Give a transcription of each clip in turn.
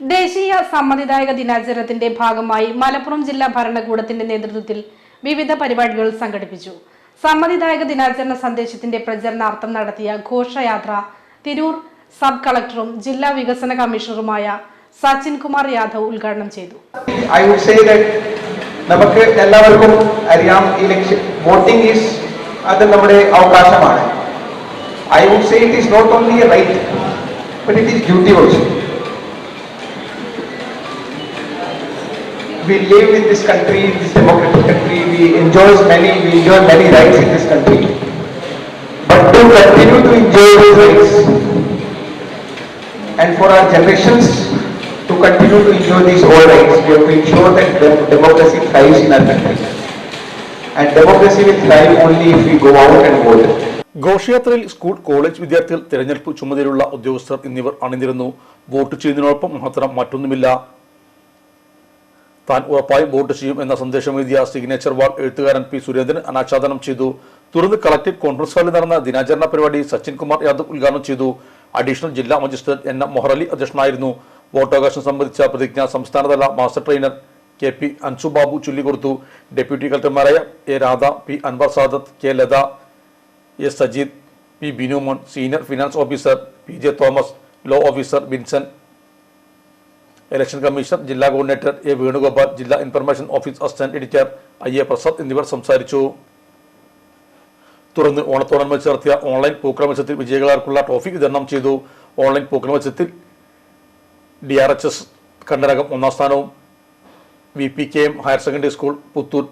ദേശീയ സമ്മതിദായക ദിനാചരണത്തിന്റെ ഭാഗമായി മലപ്പുറം ജില്ലാ ഭരണകൂടത്തിന്റെ നേതൃത്വത്തിൽ വിവിധ പരിപാടികൾ സംഘടിപ്പിച്ചു. സമ്മതിദായക ദിനാചരണ സന്ദേശത്തിന്റെ പ്രചരണാർത്ഥം നടത്തിയ ഘോഷയാത്ര തിരൂർ സബ് കളക്ടറും ജില്ലാ വികസന കമ്മീഷണറുമായ സച്ചിൻ കുമാർ യാദവ് ഉദ്ഘാടനം ചെയ്തു. ഐ വുഡ് സേ നമുക്ക് എല്ലാവർക്കും അറിയാം ഇലക്ഷൻ വോട്ടിംഗ് ഈസ് അത് നമ്മുടെ അവകാശമാണ്. I would say it is not only right but it is duty also we live in this country, in this democratic country, we enjoy many, we enjoy many rights in this country. But to continue to enjoy those rights, and for our generations to continue to enjoy these old rights, we have to ensure that democracy thrives in our country. And democracy will thrive only if we go out and vote. ഘോഷയാത്രയിൽ school college വിദ്യാർത്ഥികൾ തിരഞ്ഞെടുപ്പ് ചുമതലയുള്ള ഉദ്യോഗസ്ഥർ എന്നിവർ അണിനിരുന്നു vote ചെയ്യുന്നതിനോടൊപ്പം മാത്രം മറ്റൊന്നുമില്ല താൻ ഉറപ്പായും വോട്ട് ചെയ്യും എന്ന സന്ദേശം എഴുതിയ സിഗ്നേച്ചർ വാൾ എഴുത്തുകാരൻ പി സുരേന്ദ്രൻ അനാച്ഛാദനം ചെയ്തു. തുറന്ന് കളക്ടറേറ്റ് കോൺഫറൻസ് ഹാളിൽ നടന്ന ദിനാചരണ പരിപാടി സച്ചിൻ കുമാർ യാദവ് ഉദ്ഘാടനം ചെയ്തു. അഡീഷണൽ ജില്ലാ മജിസ്ട്രേറ്റ് എൻ എം മൊഹറലി അധ്യക്ഷനായിരുന്നു. വോട്ടവകാശം സംബന്ധിച്ച പ്രതിജ്ഞ സംസ്ഥാനതല master trainer K P Ansubabu ചൊല്ലിക്കൊടുത്തു. Deputy കളക്ടർമാരായ A Radha P Anwar Sadath K Latha S Sajeed P Binumon senior finance officer P J Thomas law officer Vincent election commissioner ജില്ലാ coordinator A Venugopal ജില്ലാ information office assistant editor I A Prasad എന്നിവർ സംസാരിച്ചു. തുടർന്ന് ഓണത്തോടനുബന്ധിച്ച് നടത്തിയ online പൂക്കള മത്സരത്തിൽ വിജയികളാർക്കുള്ള trophy വിതരണം ചെയ്തു. ഓൺലൈൻ പൂക്കള മത്സരത്തിൽ D R H S Kandarakam ഒന്നാം സ്ഥാനവും V P K M higher secondary school Puthur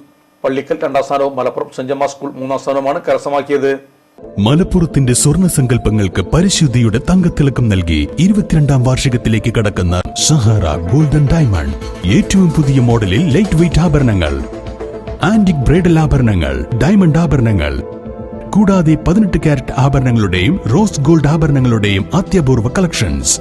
Pallikkal രണ്ടാം സ്ഥാനവും മലപ്പുറം സെന്റ് സ്കൂൾ മൂന്നാം സ്ഥാനവുമാണ് കരസ്ഥമാക്കിയത്. മലപ്പുറത്തിന്റെ സ്വർണ സങ്കല്പങ്ങൾക്ക് പരിശുദ്ധിയുടെ തങ്കത്തിളക്കം നൽകി ഇരുപത്തിരണ്ടാം വാർഷികത്തിലേക്ക് കടക്കുന്ന സഹാറ ഗോൾഡൻ ഡയമണ്ട്. ഏറ്റവും പുതിയ മോഡലിൽ ലൈറ്റ് വെയിറ്റ് ആഭരണങ്ങൾ ആന്റിക് ബ്രൈഡൽ ആഭരണങ്ങൾ ഡയമണ്ട് ആഭരണങ്ങൾ. കൂടാതെ പതിനെട്ട് കാരറ്റ് ആഭരണങ്ങളുടെയും റോസ് ഗോൾഡ് ആഭരണങ്ങളുടെയും അത്യപൂർവ കളക്ഷൻസ്